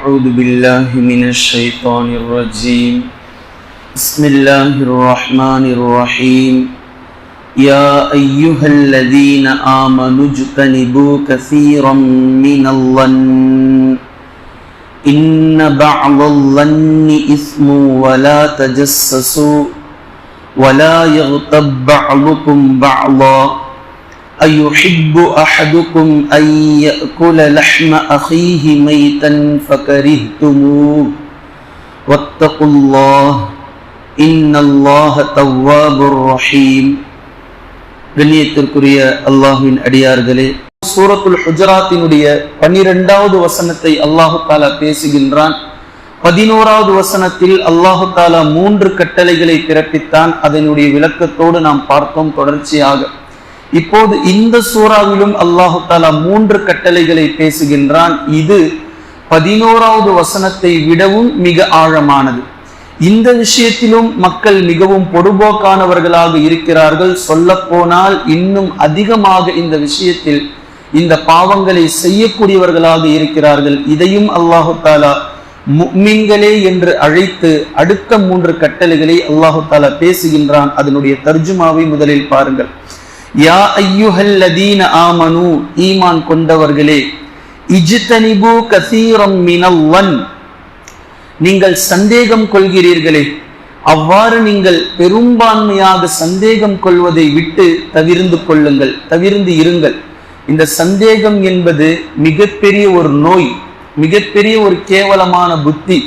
أعوذ بالله من الشيطان الرجيم. بسم الله الرحمن الرحيم. يا أيها الذين آمنوا اجتنبوا كثيرا من الظن. إن بعض الظن إثم ولا تجسسوا ولا يغتب بعضكم بعضا. أيحب أحدكم أن يأكل لحم أخيه ميتا فكرهتموه واتقوا الله إن الله تواب رحيم கண்ணியத்திற்குரிய அல்லாஹுவின் அடியார்களே சூரத்துல் ஹுஜராத்தினுடைய பன்னிரெண்டாவது வசனத்தை அல்லாஹு தாலா பேசுகின்றான் பதினோராவது வசனத்தில் அல்லாஹு தாலா மூன்று கட்டளைகளை பிறப்பித்தான் அதனுடைய விளக்கத்தோடு நாம் பார்த்தோம் தொடர்ச்சியாக இப்போது இந்த சூறாவிலும் அல்லாஹு தாலா மூன்று கட்டளைகளை பேசுகின்றான். இது பதினோராவது வசனத்தை விடவும் மிக ஆழமானது. இந்த விஷயத்திலும் மக்கள் மிகவும் பொடுபோக்கானவர்களாக இருக்கிறார்கள். சொல்லப்போனால் இன்னும் அதிகமாக இந்த விஷயத்தில் இந்த பாவங்களை செய்யக்கூடியவர்களாக இருக்கிறார்கள். இதையும் அல்லாஹு தாலா முக்மின்களே என்று அழைத்து அடுத்த மூன்று கட்டளைகளை அல்லாஹு தாலா பேசுகின்றான். அதனுடைய தர்ஜுமாவை முதலில் பாருங்கள். யா ஐயுஹல்லதீன ஆமனு ஈமான் கொண்டவர்களே இஜ்தனிபு கசீரம் மினவன் நீங்கள் சந்தேகம் கொள்கிறீர்களே அவ்வாறு நீங்கள் பெரும்பான்மையாக சந்தேகம் கொள்வதை விட்டு தவிர்ந்து கொள்ளுங்கள் தவிர்ந்து இருங்கள் இந்த சந்தேகம் என்பது மிகப்பெரிய ஒரு நோய் மிகப்பெரிய ஒரு கேவலமான புத்தி.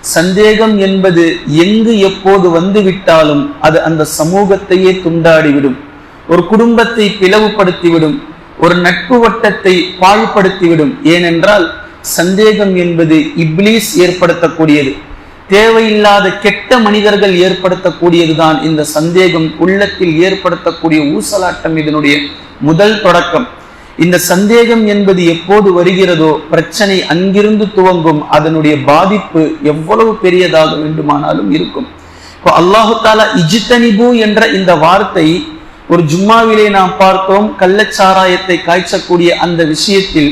சந்தேகம் என்பது எங்கு எப்போது வந்து விட்டாலும் அது அந்த சமூகத்தையே துண்டாடிவிடும். ஒரு குடும்பத்தை பிளவுபடுத்திவிடும் ஒரு நட்பு வட்டத்தை பாழ்படுத்திவிடும். ஏனென்றால் சந்தேகம் என்பது இப்லீஸ் ஏற்படுத்தக்கூடியது. தேவையில்லாத கெட்ட மனிதர்கள் ஏற்படுத்தக்கூடியதுதான் இந்த சந்தேகம். உள்ளத்தில் ஏற்படுத்தக்கூடிய ஊசலாட்டம் இதனுடைய முதல் தொடக்கம். இந்த சந்தேகம் என்பது எப்போது வருகிறதோ பிரச்சனை அங்கிருந்து துவங்கும். அதனுடைய பாதிப்பு எவ்வளவு பெரியதாக வேண்டுமானாலும் இருக்கும். இப்போ அல்லாஹு தாலா இஜித்தனிபு என்ற இந்த வார்த்தை ஒரு ஜும்மாவிலே நாம் பார்த்தோம் கள்ளச்சாராயத்தை காய்ச்சக்கூடிய அந்த விஷயத்தில்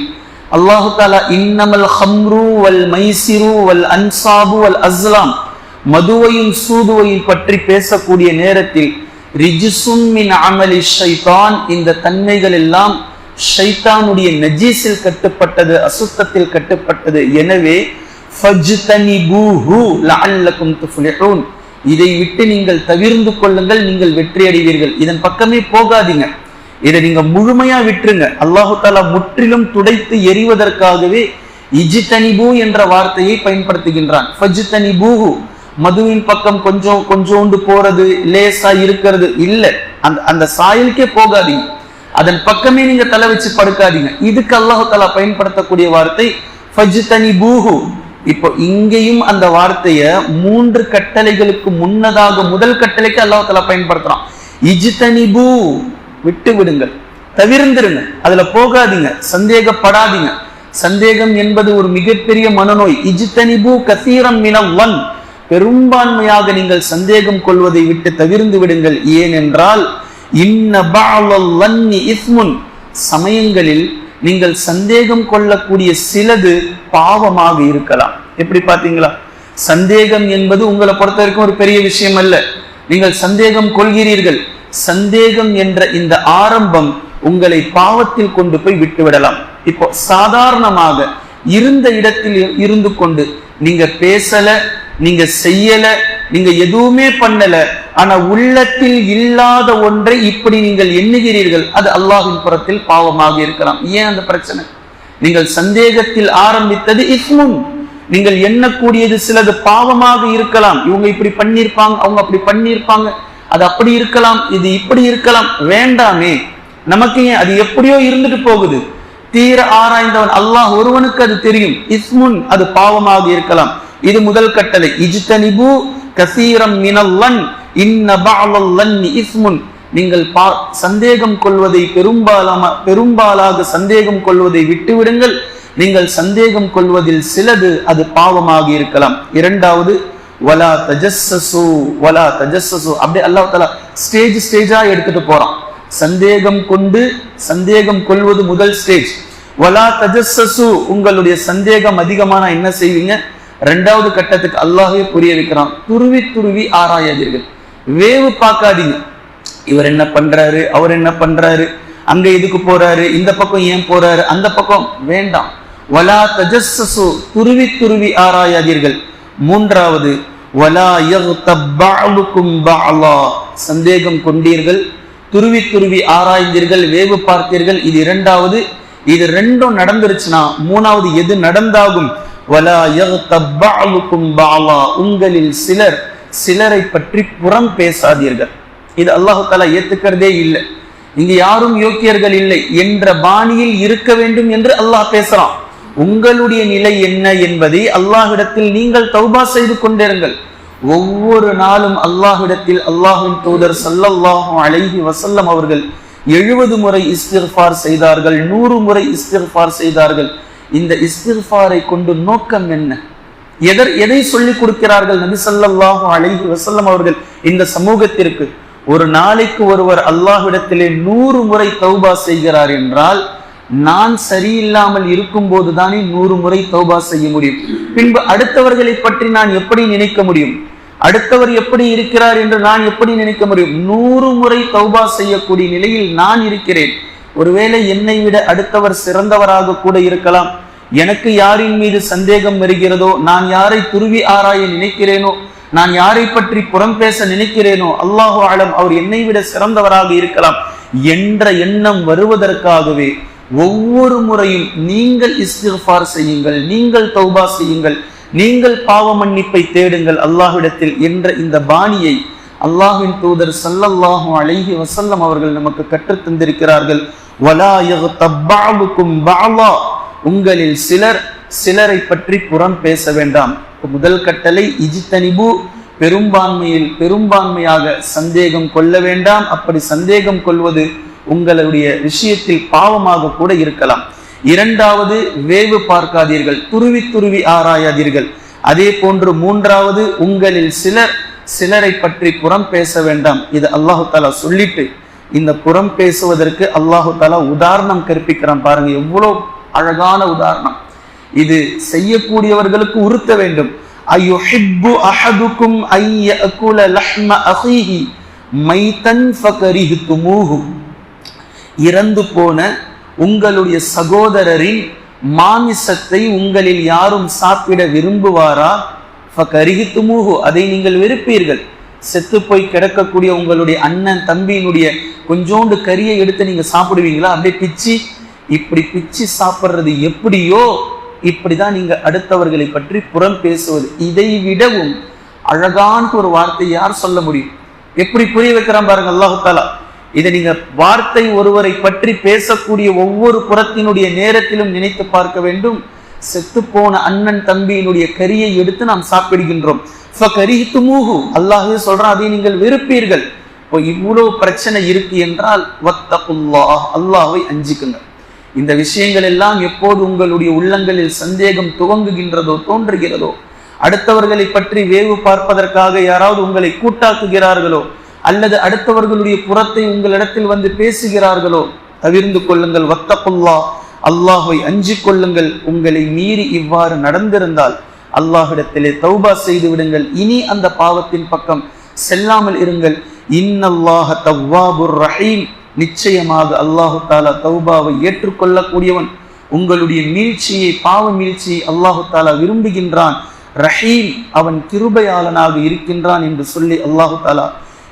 அல்லாஹு தாலா இன்னமல் ஹம்ரு வல் மைசிரு வல் அன்சாபு வல் அஸ்லாம் மதுவையும் சூதுவையும் பற்றி பேசக்கூடிய நேரத்தில் ரிஜிசும் அமலி ஷைதான் இந்த தன்மைகள் எல்லாம் ஷைத்தானுடைய நஜீஸில் கட்டுப்பட்டது அசுத்தத்தில் கட்டுப்பட்டது. எனவே இதை விட்டு நீங்கள் தவிர்ந்து கொள்ளுங்கள் நீங்கள் வெற்றி அடைவீர்கள் இதன் பக்கமே போகாதீங்க. இதை நீங்க முழுமையா விட்டுருங்க. அல்லாஹு தாலா முற்றிலும் துடைத்து எறிவதற்காகவே இஜித்தனிபூ என்ற வார்த்தையை பயன்படுத்துகின்றான். ஃபஜ்தனிபூஹு. மதுவின் பக்கம் கொஞ்சம் கொஞ்சோண்டு போறது லேசா இருக்கிறது இல்லை. அந்த அந்த சாயலுக்கே போகாதீங்க. அதன் பக்கமே நீங்க தலை வச்சு படுக்காதீங்க. இதுக்கு அல்லாஹு தாலா பயன்படுத்தக்கூடிய வார்த்தை ஃபஜ்தனிபூஹு. இப்போ இங்கேயும் அந்த வார்த்தைய மூன்று கட்டளைகளுக்கு முன்னதாக முதல் கட்டளைக்கு அல்லாஹால பயன்படுத்துறான். இஜ்தனிபு விட்டு விடுங்கள். தவிர்ந்துருங்க. அதுல போகாதீங்க. சந்தேகப்படாதீங்க. சந்தேகம் என்பது ஒரு மிகப்பெரிய மனநோய். இஜித்தனிபு கசீரம் மினவன் பெரும்பான்மையாக நீங்கள் சந்தேகம் கொள்வதை விட்டு தவிர்ந்து விடுங்கள். ஏனென்றால் இன்ன இஸ்முன். சமயங்களில் நீங்கள் சந்தேகம் கொள்ளக்கூடிய சிலது பாவமாக இருக்கலாம். எப்படி பார்த்தீங்களா? சந்தேகம் என்பது உங்களை பொறுத்த வரைக்கும் ஒரு பெரிய விஷயம் அல்ல. நீங்கள் சந்தேகம் கொள்கிறீர்கள். சந்தேகம் என்ற இந்த ஆரம்பம் உங்களை பாவத்தில் கொண்டு போய் விட்டுவிடலாம். இப்போ சாதாரணமாக இருந்த இடத்தில் இருந்து கொண்டு நீங்க பேசல நீங்க செய்யல நீங்க எதுவுமே பண்ணல ஆனா உள்ளத்தில் இல்லாத ஒன்றை இப்படி நீங்கள் எண்ணுகிறீர்கள் அது அல்லாஹின் புறத்தில் பாவமாக இருக்கலாம். ஏன் அந்த பிரச்சனை? நீங்கள் சந்தேகத்தில் ஆரம்பித்தது இஸ்முன். நீங்கள் எண்ணக்கூடியது சிலது பாவமாக இருக்கலாம். இவங்க இப்படி பண்ணியிருப்பாங்க அவங்க அப்படி பண்ணியிருப்பாங்க. அது அப்படி இருக்கலாம் இது இப்படி இருக்கலாம். வேண்டாமே. நமக்கு ஏன்? அது எப்படியோ இருந்துட்டு போகுது. தீர ஆராய்ந்தவன் அல்லாஹ் ஒருவனுக்கு அது தெரியும். இஸ்முன் அது பாவமாக இருக்கலாம். இது முதல் கட்டளை. இஜ்தனிபு கசீரம் மினல்லன் இன்ன இஸ்முன். நீங்கள் பா சந்தேகம் கொள்வதை பெரும்பாலாம பெரும்பாலாக சந்தேகம் கொள்வதை விட்டுவிடுங்கள். நீங்கள் சந்தேகம் கொள்வதில் சிலது அது பாவமாக இருக்கலாம். இரண்டாவது வலா தஜஸ்ஸசு வலா தஜஸ்ஸசு. அப்படியே அல்லாஹ் தஆலா ஸ்டேஜ் ஸ்டேஜா எடுத்துட்டு போறான். சந்தேகம் கொண்டு சந்தேகம் கொள்வது முதல் ஸ்டேஜ். வலா தஜஸ்ஸசு உங்களுடைய சந்தேகம் அதிகமான என்ன செய்வீங்க? ரெண்டாவது கட்டத்துக்கு அல்லாஹே புரிய வைக்கிறான். துருவி துருவி ஆராயாதீர்கள். வேவு பார்க்காதீங்க. இவர் என்ன பண்றாரு? அவர் என்ன பண்றாரு? அங்க இதுக்கு போறாரு? இந்த பக்கம் ஏன் போறாரு? அந்த பக்கம் வேண்டாம். வலா தஜஸ்ஸு துருவி துருவி ஆராயாதீர்கள். மூன்றாவது வலா யக்தப் பஅலுக்கும் சந்தேகம் கொண்டீர்கள். துருவி துருவி ஆராய்ந்தீர்கள். வேவு பார்த்தீர்கள். இது இரண்டாவது. இது ரெண்டும் நடந்துருச்சுன்னா மூணாவது எது நடந்தாகும்? உங்களில் சிலர் சிலரை பற்றி புறம் பேசாதீர்கள். இது அல்லாஹு தாலா ஏத்துக்கிறதே இல்லை. இங்கு யாரும் யோக்கியர்கள் இல்லை என்ற பாணியில் இருக்க வேண்டும் என்று அல்லாஹ் பேசுறான். உங்களுடைய நிலை என்ன என்பதை அல்லாஹிடத்தில் நீங்கள் தௌபா செய்து கொண்டிருங்கள். ஒவ்வொரு நாளும் அல்லாஹிடத்தில் அல்லாஹின் தூதர் ஸல்லல்லாஹு அழகி வசல்லம் அவர்கள் எழுபது முறை இஸ்திர்பார் செய்தார்கள் நூறு முறை இஸ்திர்பார் செய்தார்கள். இந்த இஸ்திஃபாரை கொண்டு நோக்கம் என்ன? எதர் எதை சொல்லிக் கொடுக்கிறார்கள் நபி ஸல்லல்லாஹு அலைஹி வசல்லம் அவர்கள் இந்த சமூகத்திற்கு? ஒரு நாளைக்கு ஒருவர் அல்லாஹ்விடத்திலே நூறு முறை தௌபா செய்கிறார் என்றால் நான் சரியில்லாமல் இருக்கும் போதுதானே நூறு முறை தௌபா செய்ய முடியும். பின்பு அடுத்தவர்களை பற்றி நான் எப்படி நினைக்க முடியும்? அடுத்தவர் எப்படி இருக்கிறார் என்று நான் எப்படி நினைக்க முடியும்? நூறு முறை தௌபா செய்யக்கூடிய நிலையில் நான் இருக்கிறேன். ஒருவேளை என்னை விட அடுத்தவர் சிறந்தவராக கூட இருக்கலாம். எனக்கு யாரின் மீது சந்தேகம் வருகிறதோ நான் யாரை துருவி ஆராய நினைக்கிறேனோ நான் யாரை பற்றி புறம் பேச நினைக்கிறேனோ அல்லாஹு ஆலம் அவர் என்னை விட சிறந்தவராக இருக்கலாம் என்ற எண்ணம் வருவதற்காகவே ஒவ்வொரு முறையும் நீங்கள் இஸ்திஃபார் செய்யுங்கள் நீங்கள் தௌபா செய்யுங்கள் நீங்கள் பாவ மன்னிப்பை தேடுங்கள் அல்லாஹ்விடத்தில் என்ற இந்த பாணியை அல்லாஹின் தூதர் சல்லல்லாஹும் அலைஹி வசல்லம் அவர்கள் நமக்கு கற்றுத் தந்திருக்கிறார்கள் வலா தப்பாவுக்கும் பஅலுக்கும் உங்களில் சிலர் சிலரை பற்றி புறம் பேச வேண்டாம். முதல் கட்டளை இஜித்தனிபு பெரும்பான்மையில் பெரும்பான்மையாக சந்தேகம் கொள்ள வேண்டாம். அப்படி சந்தேகம் கொள்வது உங்களுடைய விஷயத்தில் பாவமாக கூட இருக்கலாம். இரண்டாவது வேவு பார்க்காதீர்கள் துருவி துருவி ஆராயாதீர்கள். அதே போன்று மூன்றாவது உங்களில் சிலர் சிலரை பற்றி புறம் பேச வேண்டாம். இது அல்லாஹு தாலா சொல்லிட்டு இந்த புறம் பேசுவதற்கு அல்லாஹு தாலா உதாரணம் கற்பிக்கிறான் பாருங்க. எவ்வளோ அழகான உதாரணம். இது செய்யக்கூடியவர்களுக்கு உறுத்த வேண்டும். அயுஹிப்பு அஹதுக்கும் ஐயகுல லஹ்ம அஹீஹி மைதன் ஃபகரிஹ்துமூஹு. இறந்து போன உங்களுடைய சகோதரரின் மாமிசத்தை உங்களில் யாரும் சாப்பிட விரும்புவாரா? ஃபகரிஹ்துமூஹு. அதை நீங்கள் வெறுப்பீர்கள். செத்து போய் கிடக்கக்கூடிய உங்களுடைய அண்ணன் தம்பியினுடைய கொஞ்சோண்டு கறியை எடுத்து நீங்க சாப்பிடுவீங்களா? அப்படியே பிச்சு இப்படி பிச்சு சாப்பிடுறது எப்படியோ? இப்படிதான் நீங்க அடுத்தவர்களை பற்றி புறம் பேசுவது. இதை விடவும் அழகான ஒரு வார்த்தை யார் சொல்ல முடியும்? எப்படி புரிய வைக்கிறான் பாருங்க அல்லாஹாலா இதை நீங்க வார்த்தை ஒருவரை பற்றி பேசக்கூடிய ஒவ்வொரு புறத்தினுடைய நேரத்திலும் நினைத்து பார்க்க வேண்டும். செத்து போன அண்ணன் தம்பியினுடைய கரியை எடுத்து நாம் சாப்பிடுகின்றோம். ஃபகரிஹ்துமூஹு அல்லாஹ்வே சொல்றான் அதை நீங்கள் வெறுப்பீர்கள். இப்போ இவ்வளவு பிரச்சனை இருக்கு என்றால் வத்தகுல்லாஹ். அல்லாஹ்வை அஞ்சுக்குங்க. இந்த விஷயங்கள் எல்லாம் எப்போது உங்களுடைய உள்ளங்களில் சந்தேகம் துவங்குகின்றதோ தோன்றுகிறதோ அடுத்தவர்களை பற்றி வேவு பார்ப்பதற்காக யாராவது உங்களை கூட்டாக்குகிறார்களோ அல்லது அடுத்தவர்களுடைய புறத்தை உங்களிடத்தில் வந்து பேசுகிறார்களோ தவிர்ந்து கொள்ளுங்கள். வத்தப்புல்லா அல்லாஹை அஞ்சு கொள்ளுங்கள். உங்களை மீறி இவ்வாறு நடந்திருந்தால் அல்லாஹிடத்திலே தௌபா செய்து விடுங்கள். இனி அந்த பாவத்தின் பக்கம் செல்லாமல் இருங்கள். இன்னல்லாஹ தவ்வாபுர் ரஹீம். நிச்சயமாக அல்லாஹு தாலா தௌபாவை ஏற்றுக்கொள்ளக்கூடியவன். உங்களுடைய மீழ்ச்சியை பாவ மீழ்ச்சியை அல்லாஹு தாலா விரும்புகின்றான். ரஹீம் அவன் கிருபையாளனாக இருக்கின்றான் என்று சொல்லி அல்லாஹு தாலா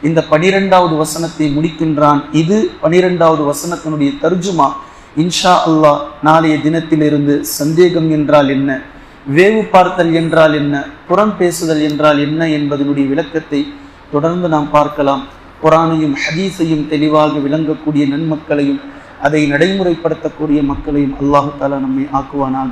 இந்த பனிரெண்டாவது வசனத்தை முடிக்கின்றான். இது பனிரெண்டாவது வசனத்தினுடைய தர்ஜுமா. இன்ஷா அல்லாஹ் நாளைய தினத்திலிருந்து சந்தேகம் என்றால் என்ன? வேவு பார்த்தல் என்றால் என்ன? புறம் பேசுதல் என்றால் என்ன என்பதனுடைய விளக்கத்தை தொடர்ந்து நாம் பார்க்கலாம். குரானையும் ஹதீஸையும் தெளிவாக விளங்கக்கூடிய நன்மக்களையும் அதை நடைமுறைப்படுத்தக்கூடிய மக்களையும் அல்லாஹு தாலா நம்மை ஆக்குவானாக.